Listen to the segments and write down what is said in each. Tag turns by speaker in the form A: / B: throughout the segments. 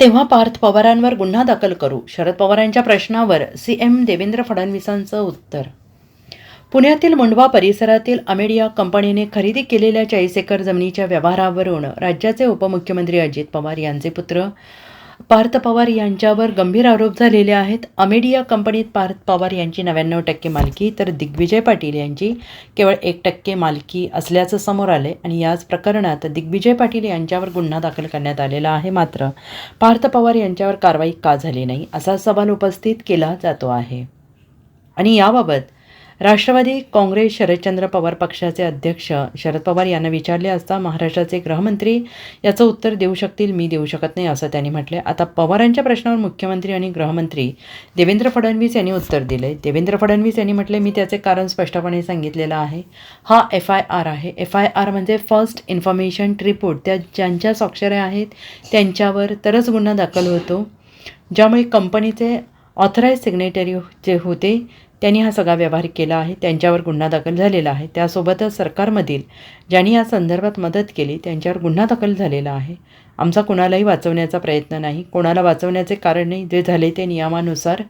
A: तेव्हा पार्थ पवारांवर गुन्हा दाखल करू. शरद पवारांच्या प्रश्नावर सीएम देवेंद्र फडणवीसांचं उत्तर. पुण्यातील मुंडवा परिसरातील अमेडिया कंपनीने खरेदी केलेल्या चाळीस एकर जमिनीच्या व्यवहारावरून राज्याचे उपमुख्यमंत्री अजित पवार यांचे पुत्र पार्थ पवार यांच्यावर गंभीर आरोप झालेले आहेत. अमेडिया कंपनीत पार्थ पवार यांची नव्याण्णव टक्के मालकी तर दिग्विजय पाटील यांची केवळ एक टक्के मालकी असल्याचं समोर आले आणि याच प्रकरणात दिग्विजय पाटील यांच्यावर गुन्हा दाखल करण्यात आलेला आहे मात्र पार्थ पवार यांच्यावर कारवाई का झाली नाही असा सवाल उपस्थित केला जातो आहे. आणि याबाबत राष्ट्रवादी काँग्रेस शरदचंद्र पवार पक्षाचे अध्यक्ष शरद पवार यांना विचारले असता महाराष्ट्राचे गृहमंत्री याचं उत्तर देऊ शकतील मी देऊ शकत नाही असं त्यांनी म्हटले आता पवारांच्या प्रश्नावर मुख्यमंत्री आणि गृहमंत्री देवेंद्र फडणवीस यांनी उत्तर दिले देवेंद्र फडणवीस यांनी म्हटले मी त्याचे कारण स्पष्टपणे सांगितलेलं आहे. हा एफ आय आर आहे. एफ आय आर म्हणजे फर्स्ट इन्फॉर्मेशन रिपोर्ट. त्या ज्यांच्या स्वाक्षऱ्या आहेत त्यांच्यावर तरच गुन्हा दाखल होतो. ज्यामुळे कंपनीचे ऑथराईज सिग्नेटरी जे होते त्यांनी हा सगळा व्यवहार केला आहे. त्यांच्यावर गुन्हा दाखल झालेला आहे. त्यासोबतच सरकारमधील ज्यांनी या संदर्भात मदत केली त्यांच्यावर गुन्हा दाखल झालेला आहे. आमचा कुणालाही वाचवण्याचा प्रयत्न नाही. कोणाला वाचवण्याचे कारण नाही. जे झाले ते नियमानुसार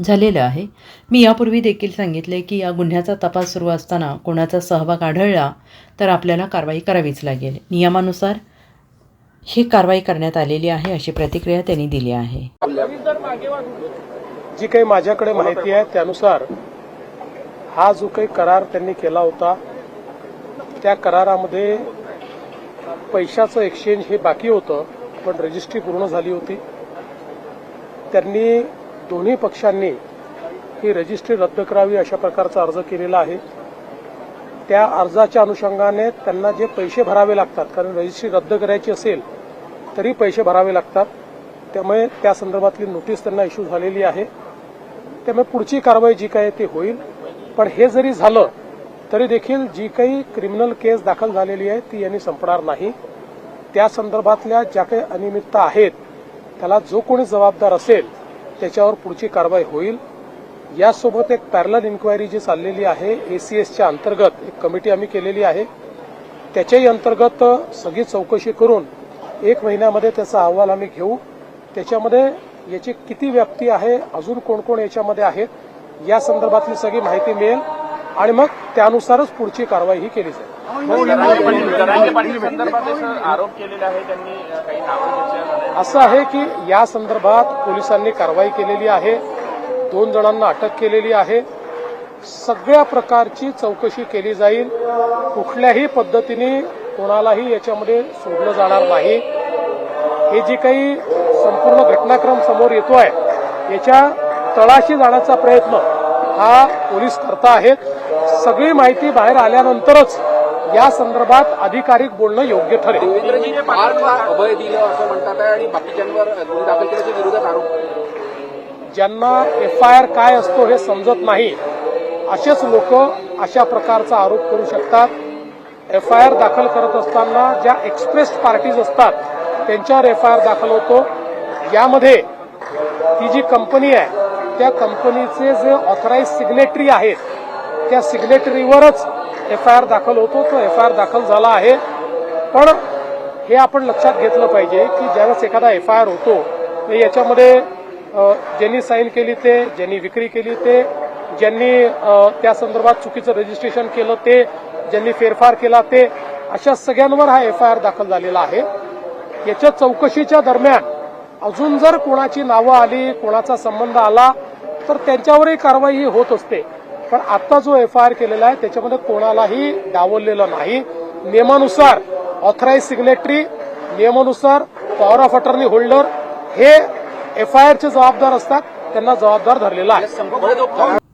A: झालेलं आहे. मी यापूर्वी देखील सांगितले की या गुन्ह्याचा तपास सुरू असताना कोणाचा सहभाग आढळला तर आपल्याला कारवाई करावीच लागेल. नियमानुसार ही कारवाई करण्यात आलेली आहे अशी प्रतिक्रिया त्यांनी दिली आहे.
B: जी काही माझ्याकडे माहिती आहे त्यानुसार हा जो काही करार त्यांनी केला होता त्या करारामध्ये पैशाचं एक्सचेंज हे बाकी होतं पण रजिस्ट्री पूर्ण झाली होती. त्यांनी दोन्ही पक्षांनी ही रजिस्ट्री रद्द करावी अशा प्रकारचा अर्ज केलेला आहे. त्या अर्जाच्या अनुषंगाने त्यांना जे पैसे भरावे लागतात कारण रजिस्ट्री रद्द करायची असेल तरी पैसे भरावे लागतात. त्यामुळे त्या संदर्भातली नोटीस त्यांना इश्यू झालेली आहे. त्यामुळे पुढची कारवाई जी काय आहे ती होईल. पण हे जरी झालं तरी देखील जी काही क्रिमिनल केस दाखल झालेली आहे ती यांनी संपणार नाही. त्या संदर्भातल्या ज्या काही अनियमितता आहेत त्याला जो कोणी जबाबदार असेल त्याच्यावर पुढची कारवाई होईल. यासोबत एक पॅरल इन्क्वायरी जी चाललेली आहे एसीएसच्या अंतर्गत एक कमिटी आम्ही केलेली आहे. त्याच्याही अंतर्गत सगळी चौकशी करून एक महिन्यामध्ये त्याचा अहवाल आम्ही घेऊ. त्याच्यामध्ये याची किती व्याप्ती आहे अजून कोण कोण याच्यामध्ये आहेत या संदर्भातली सगळी माहिती मिळेल. आणि मग त्यानुसारच पुढची कारवाई ही केली जाईल.
C: असं आहे
B: की या संदर्भात पोलिसांनी कारवाई केलेली आहे. दोन जणांना अटक केलेली आहे. सगळ्या प्रकारची चौकशी केली जाईल. कुठल्याही पद्धतीने कोणालाही याच्यामध्ये सोडलं जाणार नाही. हे जी काही संपूर्ण घटनाक्रम समोर येतोय याच्या तळाशी जाण्याचा प्रयत्न हा पोलीस करता आहेत. सगळी माहिती बाहेर आल्यानंतरच या संदर्भात अधिकारिक बोलणं योग्य ठरेल.
D: अभय दिलं असं म्हणतात आहे आणि बाकीच्यांवर गुन्हे दाखल केल्याच्या विरोधात आरोप.
B: ज्यांना एफ आय आर काय असतो हे समजत नाही असेच लोक अशा प्रकारचा आरोप करू शकतात. एफ आय आर दाखल करत असताना ज्या एक्सप्रेस पार्टीज असतात त्यांच्यावर एफ आय आर दाखल होतो. यामध्ये ती जी कंपनी आहे त्या कंपनीचे जे ऑथराईज सिग्नेटरी आहेत त्या सिग्नेटरीवरच एफ आय आर दाखल होतो. तो एफ आय आर दाखल झाला आहे. पण हे आपण लक्षात घेतलं पाहिजे की ज्यावेळेस एखादा एफ आय आर होतो तर याच्यामध्ये ज्यांनी साईन केली ते ज्यांनी विक्री केली ते ज्यांनी त्या संदर्भात चुकीचं रजिस्ट्रेशन केलं ते ज्यांनी फेरफार केला ते अशा सगळ्यांवर हा एफ आय आर दाखल झालेला आहे. याच्या चौकशीच्या दरम्यान अजून जर कोणाची नावं आली कोणाचा संबंध आला तर त्यांच्यावरही कारवाई होत असते. पण आता जो एफ आय आर केलेला आहे त्याच्यामध्ये कोणालाही डावललेलं नाही. नियमानुसार ऑथराईज सिग्नेटरी नियमानुसार पॉवर ऑफ अटर्नी होल्डर हे एफ आय आरचे जबाबदार असतात त्यांना जबाबदार धरलेला आहे.